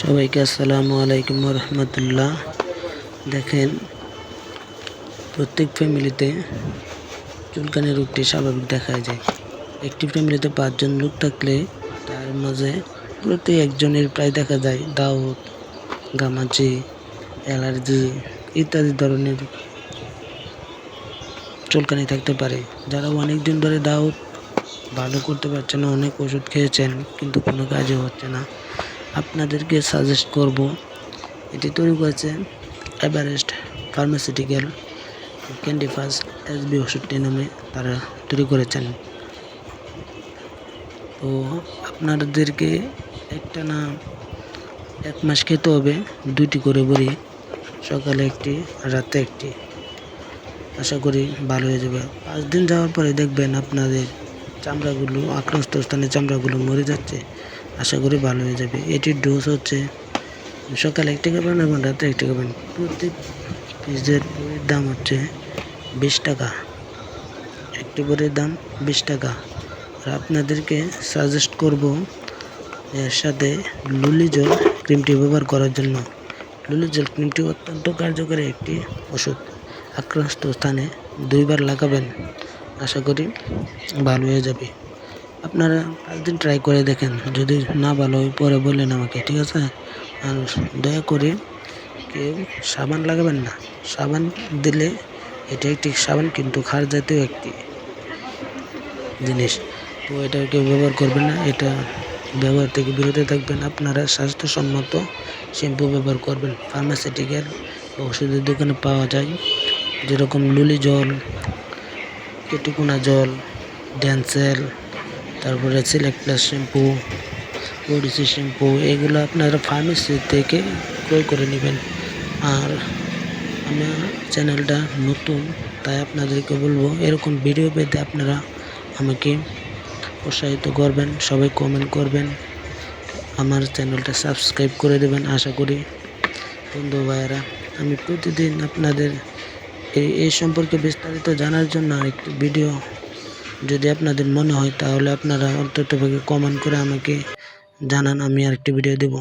সবাইকে আসসালামু আলাইকুম রহমতুল্লাহ দেখেন, প্রত্যেক ফ্যামিলিতে চুলকানি রোগটি স্বাভাবিক দেখা যায়। একটি ফ্যামিলিতে পাঁচজন লোক থাকলে তার মাঝে প্রতি একজনের প্রায় দেখা যায় দাউদ গামাচি, অ্যালার্জি ইত্যাদি ধরনের চুলকানি থাকতে পারে। যারা অনেক দিন ধরে দাউদ ভালো করতে পারছে না, অনেক ওষুধ খেয়েছেন, কিন্তু কোনো কাজে হচ্ছে না। আপনাদেরকে সাজেস্ট করব। এটি তৈরি করেছে Everest pharmaceutical candy first SB ওষুধটি নামে তারা তৈরি করেছেন। তো আপনাদেরকে একটা না এক মাস খেতে হবে, দুইটি করে বড়ি, সকালে একটি, রাতে একটি। আশা করি ভালো হয়ে যাবে। পাঁচ দিন যাওয়ার পরে দেখবেন আপনাদের চামড়াগুলো আক্রান্ত স্থানে চামড়াগুলো মরে যাচ্ছে। আশা করি ভালো হয়ে যাবে। এটির ডোজ হচ্ছে সকালে একটি খাবেন এবং রাতে একটি খাবেন প্রতি পিসের দাম হচ্ছে বিশ টাকা। একটি বইয়ের দাম বিশ টাকা। আর আপনাদেরকে সাজেস্ট করব এর সাথে লুলি জল ক্রিমটি ব্যবহার করার জন্য। লুলি জল ক্রিমটি অত্যন্ত কার্যকরী একটি ওষুধ। আক্রান্ত স্থানে দুইবার লাগাবেন। আশা করি ভালো হয়ে যাবে। আপনারা পাঁচ দিন ট্রাই করে দেখেন। যদি না ভালো হয়, পরে বললেন আমাকে, ঠিক আছে? আর দয়া করে কেউ সাবান লাগাবেন না। সাবান দিলে এটা একটি সাবান কিন্তু খার জাতীয় একটি জিনিস। তো এটা কেউ ব্যবহার করবেন না, এটা ব্যবহার থেকে বিরত থাকবেন। আপনারা স্বাস্থ্যসম্মত শ্যাম্পু ব্যবহার করবেন। ফার্মাসিউটিক্যাল ওষুধের দোকানে পাওয়া যায়। যেরকম লুলি জল, কেটুকুনা জল, ড্যান্সেল তারপরে সিলেক্ট প্লাস শ্যাম্পু ওডিসি শ্যাম্পু এগুলো আপনারা ফার্মেসি থেকে ক্রয় করে নেবেন। আর আমার চ্যানেলটা নতুন, তাই আপনাদেরকে বলব, এরকম ভিডিও পেতে আপনারা আমাকে উৎসাহিত করবেন, সবাই কমেন্ট করবেন, আমার চ্যানেলটা সাবস্ক্রাইব করে দেবেন, আশা করি। বন্ধু ভাইয়েরা, আমি প্রতিদিন আপনাদের এই সম্পর্কে বিস্তারিত জানার জন্য একটি ভিডিও যদি আপনাদের মনে হয় তাহলে আপনারা অন্ততপক্ষে কমেন্ট করে আমাকে জানান, আমি আরেকটি ভিডিও দেব।